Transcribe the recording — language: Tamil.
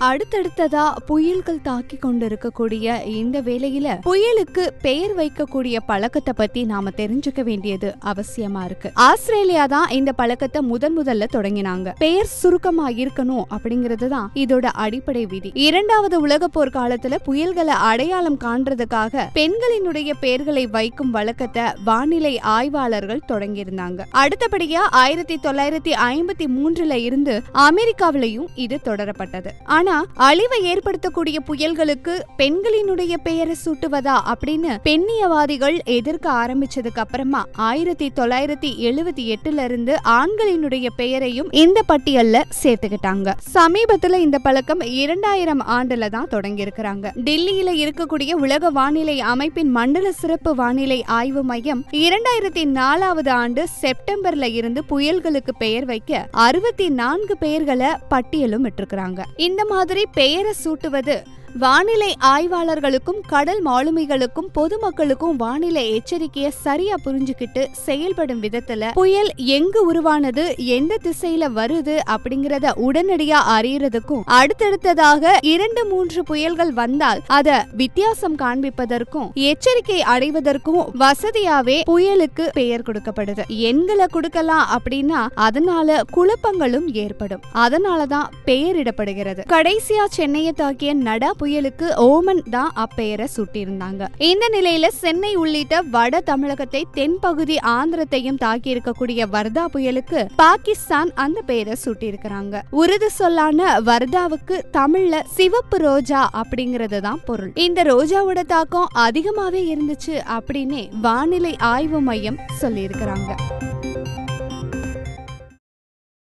அடுத்தடுத்ததா புயல்கள் தாக்கி கொண்டிருக்கக்கூடிய இந்த வேளையில புயலுக்கு பெயர் வைக்கக்கூடிய பழக்கத்தை பத்தி நாம தெரிஞ்சுக்க வேண்டியது அவசியமா இருக்கு. ஆஸ்திரேலியா தான் இந்த பழக்கத்தை முதன் முதல்ல தொடங்கினாங்க. பெயர் சுருக்கமா இருக்கணும் அப்படிங்கிறது தான் இதோட அடிப்படை விதி. இரண்டாவது உலக போர் காலத்துல புயல்களை அடையாளம் காண்றதுக்காக பெண்களினுடைய பெயர்களை வைக்கும் வழக்கத்தை வானிலை ஆய்வாளர்கள் தொடங்கியிருந்தாங்க. அடுத்தபடியா ஆயிரத்தி தொள்ளாயிரத்தி ஐம்பத்தி மூன்றுல இருந்து அமெரிக்காவிலையும் இது தொடரப்பட்டது. ஆனா அழிவை ஏற்படுத்தக்கூடிய புயல்களுக்கு பெண்களினுடைய பெயரை சூட்டுவதா அப்படின்னு பெண்ணியவாதிகள் எதிர்க்க ஆரம்பிச்சதுக்கு அப்புறமா ஆயிரத்தி தொள்ளாயிரத்தி எழுபத்தி எட்டுல இருந்து ஆண்களினுடைய பெயரையும் இந்த பட்டியல்ல சேர்த்துக்கிட்டாங்க. சமீபத்துல இந்த பழக்கம் இரண்டாயிரம் ஆண்டுல தான் தொடங்கி இருக்கிறாங்க டெல்லியில இருக்கக்கூடிய உலக வானிலை அமைப்பின் மண்டல சிறப்பு வானிலை ஆய்வு மையம் இரண்டாயிரத்தி நாலாவது ஆண்டு செப்டம்பர்ல இருந்து புயல்களுக்கு பெயர் வைக்க அறுபத்தி நான்கு பெயர்களை பட்டியலும் இட்டிருக்கிறாங்க இந்த மாதிரி பெயரை சூட்டுவது வானிலை ஆய்வாளர்களுக்கும் கடல் மாலுமிகளுக்கும் பொதுமக்களுக்கும் வானிலை எச்சரிக்கையை சரியா புரிஞ்சுக்கிட்டு செயல்படும் விதத்துல புயல் எங்கு உருவானது எந்த திசையில வருது அப்படிங்கறத உடனடியா அறியறதுக்கும் அடுத்தடுத்ததாக இரண்டு மூன்று புயல்கள் வந்தால் அத வித்தியாசம் காண்பிப்பதற்கும் எச்சரிக்கை அடைவதற்கும் வசதியாவே புயலுக்கு பெயர் கொடுக்கப்படுது. எண்களை கொடுக்கலாம் அப்படின்னா அதனால குழப்பங்களும் ஏற்படும். அதனாலதான் பெயரிடப்படுகிறது. கடைசியா சென்னையை தாக்கிய நடா புயலுக்கு ஓமன் தான் அப்பெயரை சூட்டியிருந்தாங்க இந்த நிலையில சென்னை உள்ளிட்ட வட தமிழகத்தை தென்பகுதி ஆந்திரத்தையும் தாக்கி இருக்கக்கூடிய வர்தா புயலுக்கு பாகிஸ்தான் அந்த பெயரை சூட்டியிருக்கிறாங்க உருது சொல்லான வர்தாவுக்கு தமிழ்ல சிவப்பு ரோஜா அப்படிங்கறது தான் பொருள். இந்த ரோஜாவோட தாக்கம் அதிகமாவே இருந்துச்சு அப்படின்னு வானிலை ஆய்வு மையம் சொல்லியிருக்கிறாங்க.